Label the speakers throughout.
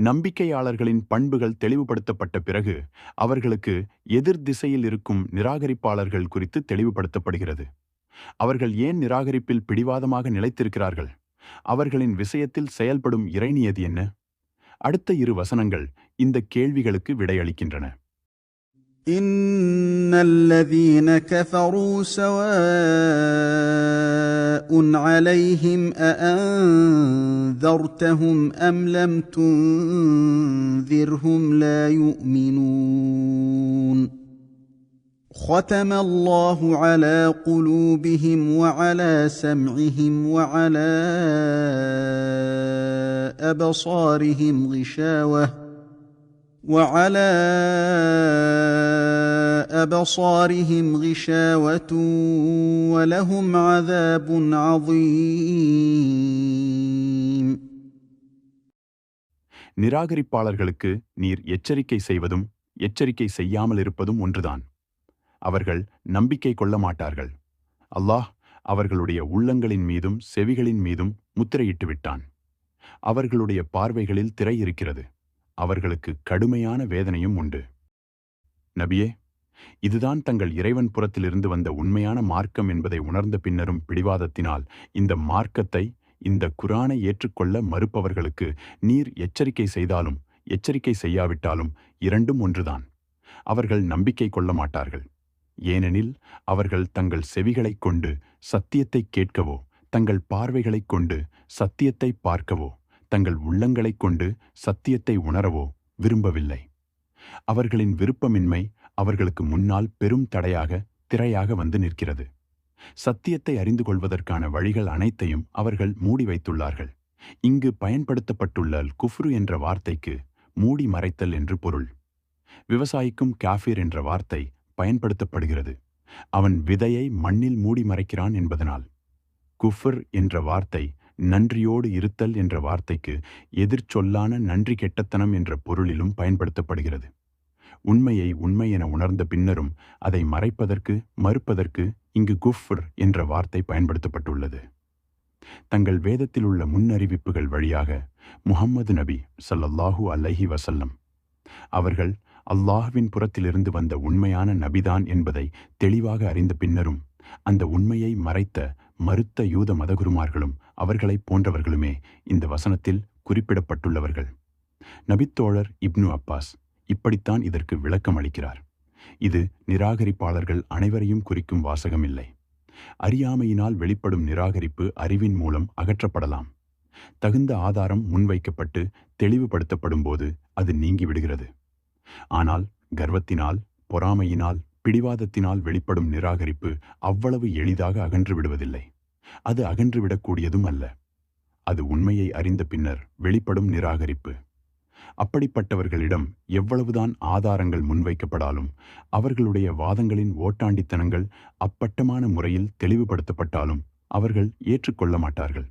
Speaker 1: நம்பிக்கையாளர்களின் பண்புகள் தெளிவுபடுத்தப்பட்ட பிறகு அவர்களுக்கு எதிர் திசையில் இருக்கும் நிராகரிப்பாளர்கள் குறித்து தெளிவுபடுத்தப்படுகிறது. அவர்கள் ஏன் நிராகரிப்பில் பிடிவாதமாக நிலைத்திருக்கிறார்கள்? அவர்களின் விஷயத்தில் செயல்படும் இறைநியது என்ன? அடுத்த இரு வசனங்கள் இந்த கேள்விகளுக்கு விடையளிக்கின்றன.
Speaker 2: ان الذين كفروا سواء عليهم اانذرتهم ام لم تنذرهم لا يؤمنون ختم الله على قلوبهم وعلى سمعهم وعلى أبصارهم غشاوة وعلى ابصارهم غشاوه ولهم عذاب عظيم
Speaker 1: நிராகரிப்பாளர்களுக்கு நீர் எச்சரிக்கை செய்வதும் எச்சரிக்கை செய்யாமல் இருப்பதும் ஒன்றுதான் அவர்கள் நம்பிக்கை கொள்ள மாட்டார்கள் அல்லாஹ் அவர்களுடைய உள்ளங்களின் மீதும் செவிகளின் மீதும் முத்திரையிட்டு விட்டான் அவர்களுடைய பார்வைகளில் திரை இருக்கிறது அவர்களுக்கு கடுமையான வேதனையும் உண்டு நபியே இதுதான் தங்கள் இறைவன் புறத்திலிருந்து வந்த உண்மையான மார்க்கம் என்பதை உணர்ந்த பின்னரும் பிடிவாதத்தினால் இந்த மார்க்கத்தை இந்த குரானை ஏற்றுக்கொள்ள மறுப்பவர்களுக்கு நீர் எச்சரிக்கை செய்தாலும் எச்சரிக்கை செய்யாவிட்டாலும் இரண்டும் ஒன்றுதான். அவர்கள் நம்பிக்கை கொள்ள மாட்டார்கள். ஏனெனில் அவர்கள் தங்கள் செவிகளைக் கொண்டு சத்தியத்தை கேட்கவோ தங்கள் பார்வைகளைக் கொண்டு சத்தியத்தை பார்க்கவோ தங்கள் உள்ளங்களைக் கொண்டு சத்தியத்தை உணரவோ விரும்பவில்லை. அவர்களின் விருப்பமின்மை அவர்களுக்கு முன்னால் பெரும் தடையாக திரையாக வந்து நிற்கிறது. சத்தியத்தை அறிந்து கொள்வதற்கான வழிகள் அனைத்தையும் அவர்கள் மூடி வைத்துள்ளார்கள். இங்கு பயன்படுத்தப்பட்டுள்ள குஃப்ரு என்ற வார்த்தைக்கு மூடி மறைத்தல் என்று பொருள். விவசாயிக்கும் காஃபிர் என்ற வார்த்தை பயன்படுத்தப்படுகிறது. அவன் விதையை மண்ணில் மூடி மறைக்கிறான் என்பதனால். குஃபர் என்ற வார்த்தை நன்றியோடு இருத்தல் என்ற வார்த்தைக்கு எதிர்ச்சொல்லான நன்றி கெட்டத்தனம் என்ற பொருளிலும் பயன்படுத்தப்படுகிறது. உண்மையை உண்மை என உணர்ந்த பின்னரும் அதை மறைப்பதற்கு மறுப்பதற்கு இங்கு குஃப்ர் என்ற வார்த்தை பயன்படுத்தப்பட்டுள்ளது. தங்கள் வேதத்தில் உள்ள முன்னறிவிப்புகள் வழியாக முகம்மது நபி சல்லல்லாஹூ அல்லஹி வசல்லம் அவர்கள் அல்லாஹுவின் புறத்திலிருந்து வந்த உண்மையான நபிதான் என்பதை தெளிவாக அறிந்த பின்னரும் அந்த உண்மையை மறைத்த மறுத்த யூத மதகுருமார்களும் அவர்களைப் போன்றவர்களுமே இந்த வசனத்தில் குறிப்பிடப்பட்டுள்ளவர்கள். நபித்தோழர் இப்னு அப்பாஸ் இப்படித்தான் இதற்கு விளக்கம் அளிக்கிறார். இது நிராகரிப்பாளர்கள் அனைவரையும் குறிக்கும் வாசகமில்லை. அறியாமையினால் வெளிப்படும் நிராகரிப்பு அறிவின் மூலம் அகற்றப்படலாம். தகுந்த ஆதாரம் முன்வைக்கப்பட்டு தெளிவுபடுத்தப்படும் போது அது நீங்கிவிடுகிறது. ஆனால் கர்வத்தினால் பொறாமையினால் பிடிவாதத்தினால் வெளிப்படும் நிராகரிப்பு அவ்வளவு எளிதாக அகன்று விடுவதில்லை அது அகன்றுவிடக்கூடியதும் அல்ல. அது உண்மையை அறிந்த பின்னர் வெளிப்படும் நிராகரிப்பு. அப்படிப்பட்டவர்களிடம் எவ்வளவுதான் ஆதாரங்கள் முன்வைக்கப்படாலும் அவர்களுடைய வாதங்களின் ஓட்டாண்டித்தனங்கள் அப்பட்டமான முறையில் தெளிவுபடுத்தப்பட்டாலும் அவர்கள் ஏற்றுக்கொள்ள மாட்டார்கள்.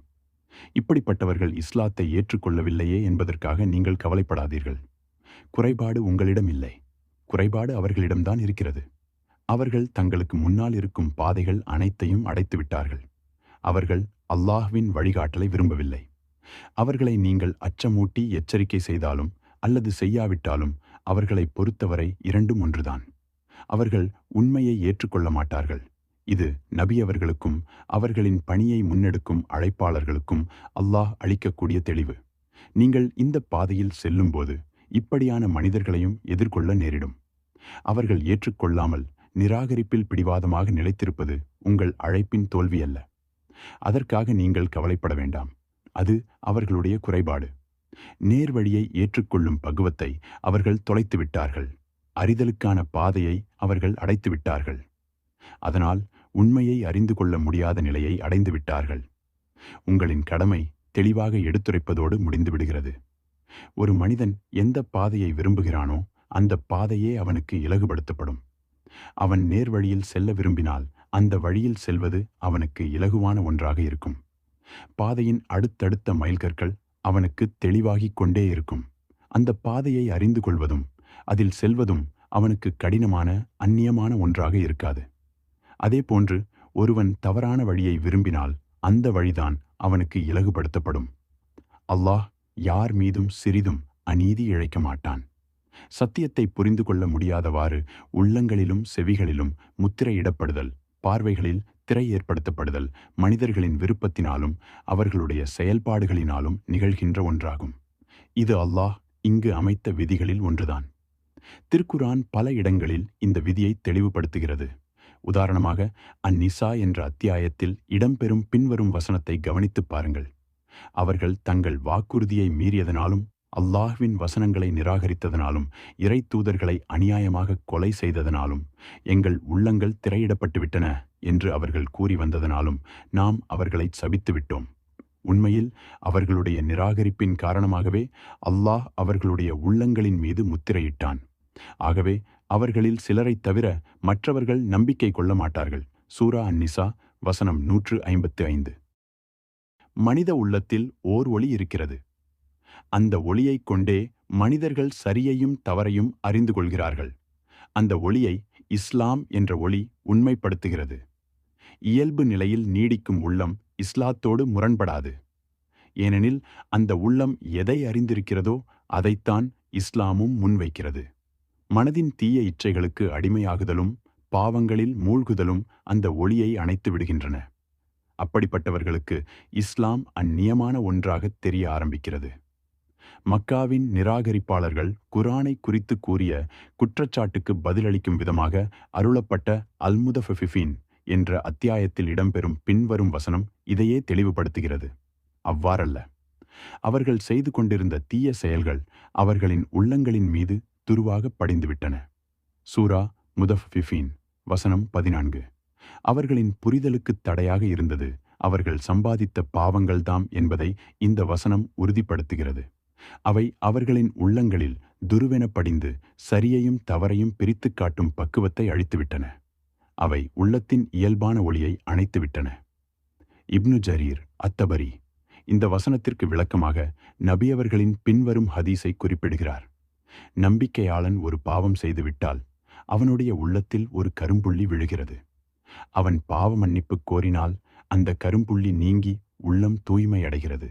Speaker 1: இப்படிப்பட்டவர்கள் இஸ்லாத்தை ஏற்றுக்கொள்ளவில்லையே என்பதற்காக நீங்கள் கவலைப்படாதீர்கள். குறைபாடு உங்களிடம் இல்லை. குறைபாடு அவர்களிடம்தான் இருக்கிறது. அவர்கள் தங்களுக்கு முன்னால் இருக்கும் பாதைகள் அனைத்தையும் அடைத்துவிட்டார்கள். அவர்கள் அல்லாஹ்வின் வழிகாட்டலை விரும்பவில்லை. அவர்களை நீங்கள் அச்சமூட்டி எச்சரிக்கை செய்தாலும் அல்லது செய்யாவிட்டாலும் அவர்களை பொறுத்தவரை இரண்டும் ஒன்றுதான். அவர்கள் உண்மையை ஏற்றுக்கொள்ள மாட்டார்கள். இது நபி அவர்களுக்கும் அவர்களின் பணியை முன்னெடுக்கும் அழைப்பாளர்களுக்கும் அல்லாஹ் அளிக்கக்கூடிய தெளிவு. நீங்கள் இந்த பாதையில் செல்லும்போது இப்படியான மனிதர்களையும் எதிர்கொள்ள நேரிடும். அவர்கள் ஏற்றுக்கொள்ளாமல் நிராகரிப்பில் பிடிவாதமாக நிலைத்திருப்பது உங்கள் அழைப்பின் தோல்வியல்ல. அதற்காக நீங்கள் கவலைப்பட வேண்டாம். அது அவர்களுடைய குறைபாடு. நேர்வழியை ஏற்றுக்கொள்ளும் பகுவத்தை அவர்கள் தொலைத்து விட்டார்கள். அறிதலுக்கான பாதையை அவர்கள் அடைத்து விட்டார்கள். அதனால் உண்மையை அறிந்து கொள்ள முடியாத நிலையை அடைந்து விட்டார்கள். உங்களின் கடமை தெளிவாக எடுத்துரைப்பதோடு முடிந்துவிடுகிறது ஒரு மனிதன் எந்த பாதையை விரும்புகிறானோ அந்த பாதையே அவனுக்கு இலகுபடுத்தப்படும். அவன் நேர்வழியில் செல்ல விரும்பினால் அந்த வழியில் செல்வது அவனுக்கு இலகுவான ஒன்றாக இருக்கும். பாதையின் அடுத்தடுத்த மைல்கற்கள் அவனுக்கு தெளிவாகிக் கொண்டே இருக்கும். அந்த பாதையை அறிந்து கொள்வதும் அதில் செல்வதும் அவனுக்கு கடினமான அந்நியமான ஒன்றாக இருக்காது. அதேபோன்று ஒருவன் தவறான வழியை விரும்பினால் அந்த வழிதான் அவனுக்கு இலகுபடுத்தப்படும். அல்லாஹ் யார் மீதும் சிறிதும் அநீதி இழைக்க மாட்டான். சத்தியத்தை புரிந்து கொள்ள முடியாதவாறு உள்ளங்களிலும் செவிகளிலும் முத்திரையிடப்படுதல் பார்வைகளில் திரை ஏற்படுத்தப்படுதல் மனிதர்களின் விருப்பத்தினாலும் அவர்களுடைய செயல்பாடுகளினாலும் நிகழ்கின்ற ஒன்றாகும். இது அல்லாஹ் இங்கு அமைத்த விதிகளில் ஒன்றுதான். திருக்குரான் பல இடங்களில் இந்த விதியை தெளிவுபடுத்துகிறது. உதாரணமாக அந்நிசா என்ற அத்தியாயத்தில் இடம்பெறும் பின்வரும் வசனத்தை கவனித்துப் பாருங்கள். அவர்கள் தங்கள் வாக்குறுதியை மீறியதனாலும் அல்லாஹ்வின் வசனங்களை நிராகரித்ததனாலும் இறை தூதர்களை அநியாயமாக கொலை செய்ததனாலும் எங்கள் உள்ளங்கள் திரையிடப்பட்டுவிட்டன என்று அவர்கள் கூறி வந்ததனாலும் நாம் அவர்களை சபித்துவிட்டோம். உண்மையில் அவர்களுடைய நிராகரிப்பின் காரணமாகவே அல்லாஹ் அவர்களுடைய உள்ளங்களின் மீது முத்திரையிட்டான். ஆகவே அவர்களில் சிலரைத் தவிர மற்றவர்கள் நம்பிக்கை கொள்ள மாட்டார்கள். சூரா அந்நிசா வசனம் நூற்று ஐம்பத்து ஐந்து. மனித உள்ளத்தில் ஓர் ஒளி இருக்கிறது. அந்த ஒளியைக் கொண்டே மனிதர்கள் சரியையும் தவறையும் அறிந்து கொள்கிறார்கள். அந்த ஒளியை இஸ்லாம் என்ற ஒளி உண்மைப்படுத்துகிறது. இயல்பு நிலையில் நீடிக்கும் உள்ளம் இஸ்லாத்தோடு முரண்படாது. ஏனெனில் அந்த உள்ளம் எதை அறிந்திருக்கிறதோ அதைத்தான் இஸ்லாமும் முன்வைக்கிறது. மனதின் தீய இச்சைகளுக்கு அடிமையாகுதலும் பாவங்களில் மூழ்குதலும் அந்த ஒளியை அணைத்து விடுகின்றன. அப்படிப்பட்டவர்களுக்கு இஸ்லாம் அந்நியமான ஒன்றாகத் தெரிய ஆரம்பிக்கிறது. மக்காவின் நிராகரிப்பாளர்கள் குரானை குறித்து கூறிய குற்றச்சாட்டுக்கு பதிலளிக்கும் விதமாக அருளப்பட்ட அல்முதஃபிஃபின் என்ற அத்தியாயத்தில் இடம்பெறும் பின்வரும் வசனம் இதையே தெளிவுபடுத்துகிறது. அவ்வாறல்ல. அவர்கள் செய்து கொண்டிருந்த தீய செயல்கள் அவர்களின் உள்ளங்களின் மீது துருவாக படிந்துவிட்டன. சூரா முதஃபிஃபின் வசனம் பதினான்கு. அவர்களின் புரிதலுக்குத் தடையாக இருந்தது அவர்கள் சம்பாதித்த பாவங்கள்தாம் என்பதை இந்த வசனம் உறுதிப்படுத்துகிறது. அவை அவர்களின் உள்ளங்களில் துருவென படிந்து சரியையும் தவறையும் பிரித்துக் காட்டும் பக்குவத்தை அழித்துவிட்டன. அவை உள்ளத்தின் இயல்பான ஒளியை அணைத்துவிட்டன. இப்னு ஜரீர் அத்தபரி இந்த வசனத்திற்கு விளக்கமாக நபியவர்களின் பின்வரும் ஹதீஸை குறிப்பிடுகிறார். நம்பிக்கையாளன் ஒரு பாவம் செய்துவிட்டால் அவனுடைய உள்ளத்தில் ஒரு கரும்புள்ளி விழுகிறது. அவன் பாவ மன்னிப்பு கோரினால் அந்த கரும்புள்ளி நீங்கி உள்ளம் தூய்மையடைகிறது.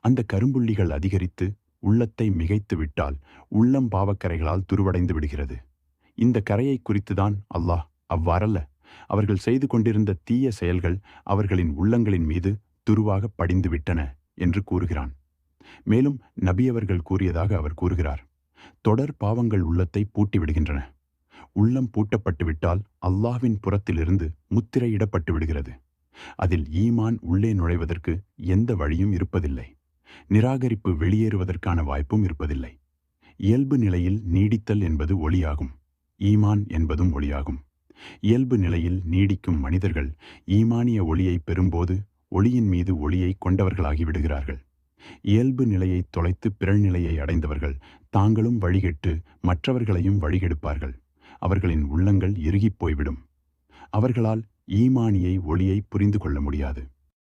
Speaker 1: அந்த கரும்புள்ளிகள் அதிகரித்து உள்ளத்தை மிகைத்து விட்டால் உள்ளம் பாவக்கரைகளால் துருவடைந்து விடுகிறது. இந்த கரையை குறித்துதான் அல்லாஹ் அவ்வாறல்ல அவர்கள் செய்து கொண்டிருந்த தீய செயல்கள் அவர்களின் உள்ளங்களின் மீது துருவாக படிந்து விட்டன என்று கூறுகிறான். மேலும் நபியவர்கள் கூறியதாக அவர் கூறுகிறார் தொடர் பாவங்கள் உள்ளத்தை பூட்டிவிடுகின்றன உள்ளம் பூட்டப்பட்டு விட்டால் அல்லாஹ்வின் புறத்திலிருந்து முத்திரையிடப்பட்டு விடுகிறது. அதில் ஈமான் உள்ளே நுழைவதற்கு எந்த வழியும் இருப்பதில்லை. நிராகரிப்பு வெளியேறுவதற்கான வாய்ப்பும் இருப்பதில்லை. இயல்பு நிலையில் நீடித்தல் என்பது ஒளியாகும் ஈமான் என்பதும் ஒளியாகும். இயல்பு நிலையில் நீடிக்கும் மனிதர்கள் ஈமானிய ஒளியை பெறும்போது ஒளியின் மீது ஒளியை கொண்டவர்களாகி விடுகிறார்கள். இயல்பு நிலையை தொலைத்து பிறழ்நிலையை அடைந்தவர்கள் தாங்களும் வழிகெட்டு மற்றவர்களையும் வழிகெடுப்பார்கள். அவர்களின் உள்ளங்கள் இறுகிப் போய்விடும். அவர்களால் ஈமானியை ஒளியை புரிந்து கொள்ள முடியாது.